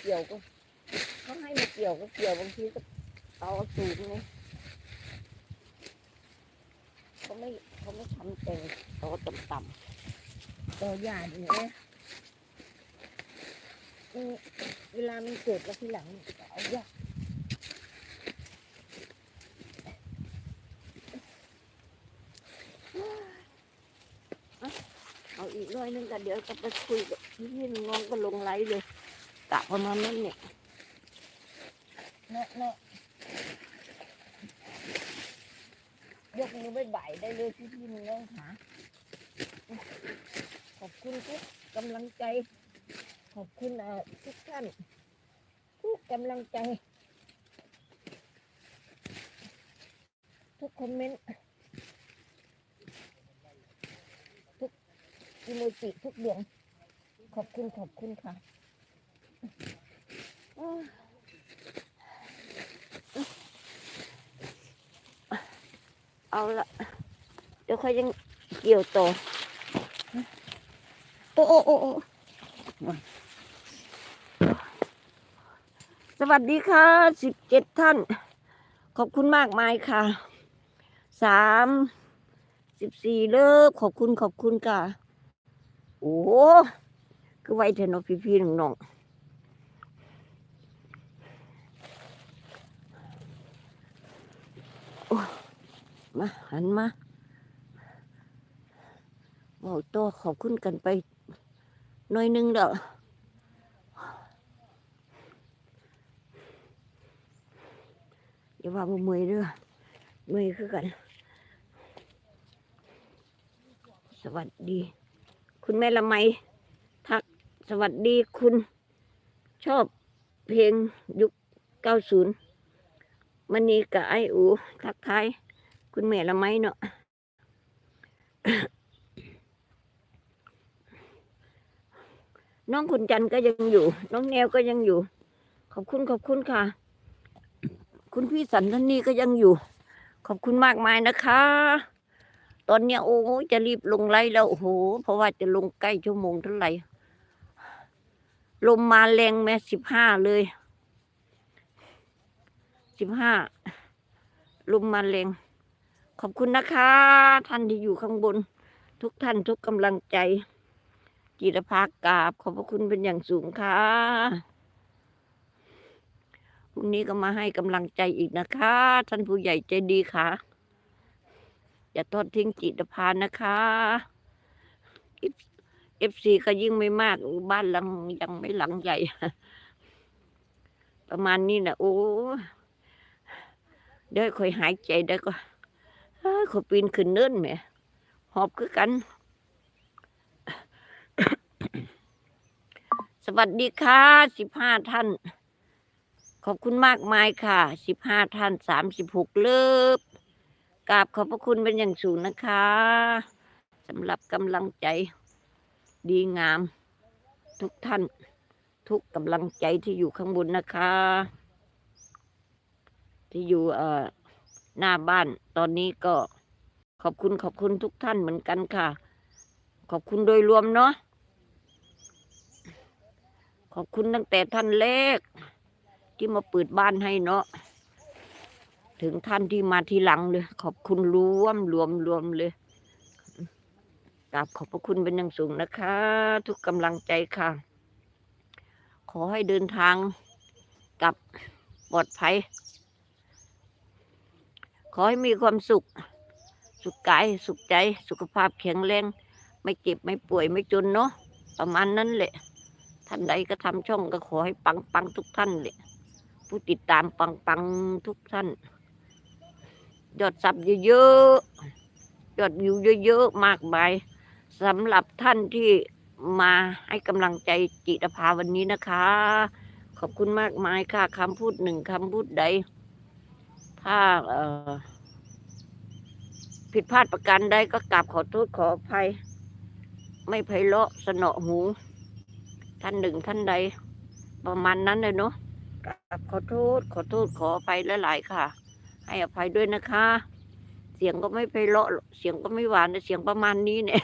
เกี่ยวก็เขาให้มาเกี่ยวก็เกี่ยวบางทีก็เอาสูงไงเขาไม่เขาไม่ทำแต่งต่อต่ำๆต่อหยาดเนี่ยอืมเวลามันเกิดแล้วทีหลังมันจะเอายากเอาอีกร้อยหนึงกันเดี๋ยวก็ไปคุยกับพี่น้องก็ลงไลฟ์เลย กะประมาณนั้นเนี่ยเนาะเนาะยกมือบ่ายๆได้เลยพี่พี่น้องค่ะขอบคุณทุกกำลังใจ ขอบคุณทุกท่านทุกกำลังใจ ทุกคอมเมนต์ทุกอีโมจิทุกดวงขอบคุณขอบคุณค่ะ เอาละเดี๋ยวค่อยยังเกี่ยวต่อโอ้โอ้โอ้สวัสดีค่ะสิบเจ็ดท่าน ขอบคุณมากมายค่ะสามสิบสี่เลิฟขอบคุณขอบคุณค่ะ โอ้ คือไวเทนอพี่พี่น้องๆโอ้ มาหันมาเว้าตัวขอบคุณกันไปหน่อยนึงเด้ออย่าว่าบ่เมื่อยเด้อเมื่อยคือกัน สวัสดี คุณแม่ละไมทักสวัสดีคุณชอบเพลงยุคเก้าศูนย์ มันนี้กับไออูทักทายคุณแม่ละไหมเนาะน้องคุณจันก็ยังอยู่ น้องแนวก็ยังอยู่ ขอบคุณขอบคุณค่ะ คุณพี่สันทนีก็ยังอยู่ ขอบคุณมากมายนะคะ ตอนเนี้ยโอ้จะรีบลงไลฟ์แล้วโอ้โหเพราะว่าจะลงใกล้ชั่วโมงเท่าไหร่ลมมาแรงแม่สิบห้าเลย สิบห้าลมมาแรงขอบคุณนะคะ ท่านที่อยู่ข้างบน ทุกท่านทุกกำลังใจ จิรภากราบ ขอบพระคุณเป็นอย่างสูงค่ะพรุ่งนี้ก็มาให้กำลังใจอีกนะคะ ท่านผู้ใหญ่ใจดีค่ะ อย่าทอดทิ้งจิตภานะคะเอฟซีก็ยิ่งไม่มากบ้านหลังยังไม่หลังใหญ่ ประมาณนี้นะโอ้ เดี๋ยวค่อยหายใจได้ก็เอ้ยขอปีนขึ้นเนินแหมหอบคือกัน สวัสดีค่ะสิบห้าท่าน ขอบคุณมากมายค่ะสิบห้าท่านสามสิบหกเลิฟกราบขอบพระคุณเป็นอย่างสูงนะคะสำหรับกำลังใจดีงาม ทุกท่าน ทุกกำลังใจที่อยู่ข้างบนนะคะ ที่อยู่เอ่อหน้าบ้าน ตอนนี้ก็ขอบคุณขอบคุณทุกท่านเหมือนกันค่ะ ขอบคุณโดยรวมเนาะขอบคุณตั้งแต่ท่านแรกที่มาเปิดบ้านให้เนาะถึงท่านที่มาทีหลังเลย ขอบคุณรวมรวมรวมเลยกราบขอบพระคุณเป็นอย่างสูงนะคะ ทุกกำลังใจค่ะ ขอให้เดินทางกลับปลอดภัย ขอให้มีความสุข สุขกายสุขใจ สุขภาพแข็งแรง ไม่เจ็บไม่ป่วยไม่จนเนาะประมาณนั้นแหละท่านใดก็ทำช่องก็ขอให้ปังปังทุกท่านเลยผู้ติดตามปังปังทุกท่าน ยอดซับเยอะๆยอดวิวเยอะๆมากมายสำหรับท่านที่มาให้กำลังใจจิตภาวันนี้นะคะ ขอบคุณมากมายค่ะคำพูดหนึ่งคำพูดใด ถ้าเออผิดพลาดประการใดก็กราบขอโทษขออภัย ไม่ไพเราะสนอหู ท่านหนึ่งท่านใด ประมาณนั้นเลยเนาะกราบขอโทษขอโทษขออภัยหลายๆค่ะ ให้อภัยด้วยนะคะ เสียงก็ไม่ไพเราะเสียงก็ไม่หวานแต่เสียงประมาณนี้เนี่ย